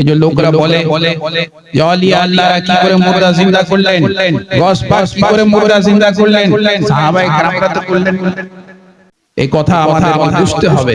এই যে লোকরা বলে যে অলিয়া কি করে মুর্দা জিন্দা করলেন গস পাস কি করে মুর্দা জিন্দা করলেন সাহাবায়ে کرامরা তো কথা আমাদের বুঝতে হবে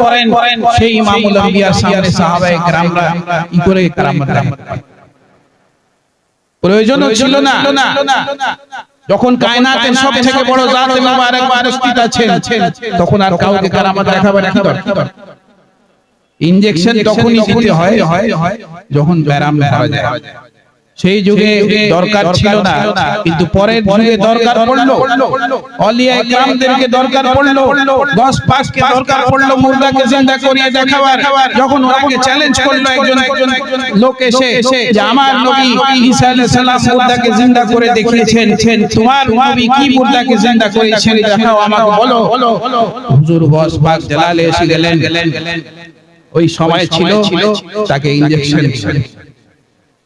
করেন সেই আম্বিয়ার সামনে সাহাবায়ে ই করে প্রয়োজন ছিল না যখন কায়নাতের বড় মুবারক তখন আর কাউকে কি দরকার ইনজেকশন তখনই দিতে হয় যখন যায় সেই যুগে দরকার ছিল না কিন্তু পরের যুগে দরকার পড়লো অলিয়া গ্রামদেরকে দরকার পড়লো দশ পাঁচকে দরকার পড়লো মুর্দাকে জিন্দা করিয়ে দেখাবার যখন ওনাকে চ্যালেঞ্জ করলো একজন একজন লোক এসে এসে যে আমার নবী ঈসা আলাইহিস সালাম মুর্দাকে জিন্দা করে দেখিয়েছেন তোমার নবী কি মুর্দাকে জিন্দা করেছেন দেখাও আমাকে বলো হুজুর বস পাক জালালে এসে গেলেন ওই সময় ছিল তাকে ইনজেকশন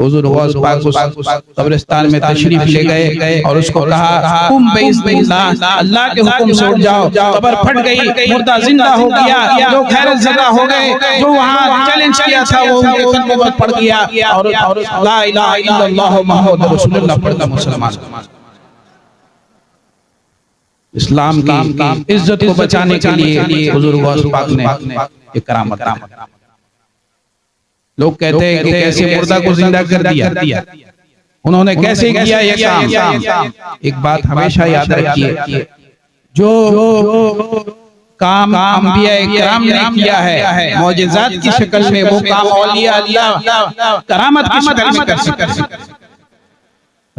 حضور غوث پاک اس قبرستان میں تشریف لے گئے اور اس کو کہا کم بیز اللہ اللہ کے حکم سوڑ جاؤ قبر پھٹ گئی مردہ زندہ ہو گیا جو خیر زدہ ہو گئے جو وہاں چیلنج کیا تھا وہ ان کے قلب میں پڑ گیا اور لا الہ الا اللہ محمد رسول اللہ پڑھتا مسلمان اسلام کی عزت کو بچانے کے لیے حضور غوث پاک نے ایک کرامت کرامت لوگ کہتے ہیں کہ کیسے مردہ کو زندہ کر دیا انہوں نے کیسے کیا یہ کام ایک بات ہمیشہ یاد رکھئے جو کام انبیاء اکرام نے کیا ہے موجزات کی شکل میں وہ کام اولیاء اللہ کرامت کی شکل میں کر سکتے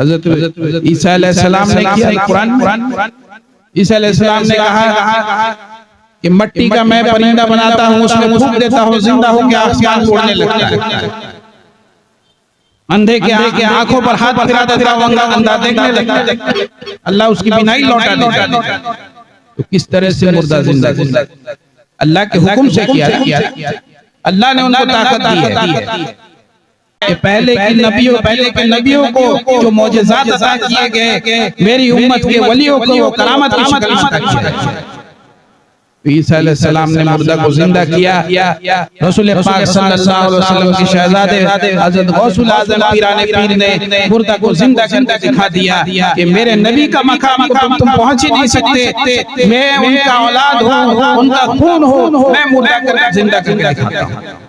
حضرت عیسیٰ علیہ السلام نے کیا قرآن عیسیٰ علیہ السلام نے کہا یہ مٹی کا میں پرندہ بناتا ہوں اس میں پھوک دیتا ہوں زندہ ہوں گے آسیان اڑنے لگتا ہے اندھے کے آنکھوں پر ہاتھ پھرا دیتا ہوں اندھا دیکھنے لگتا ہے اللہ اس کی بینائی لوٹا دیتا ہے تو کس طرح سے مردہ زندہ زندہ اللہ کے حکم سے کیا کیا اللہ نے ان کو طاقت دی ہے کہ پہلے کی نبیوں پہلے کے نبیوں کو جو موجزات عطا کیے گئے میری امت کے ولیوں کو کرامت کی شکل عطا کیے گئے عیسیٰ علیہ علیہ السلام نے نے مردہ مردہ کو کو زندہ زندہ کیا رسول پاک صلی اللہ وسلم کی حضرت غوث العظم پیران پیر دکھا دیا کہ میرے نبی کا مکھام تم پہنچ ہی نہیں سکتے میں میں ان ان کا کا اولاد ہوں ہوں خون مردہ